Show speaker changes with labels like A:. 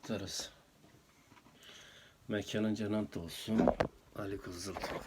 A: minnettarız. Mekanın cennet olsun. Ali Kızıltuva.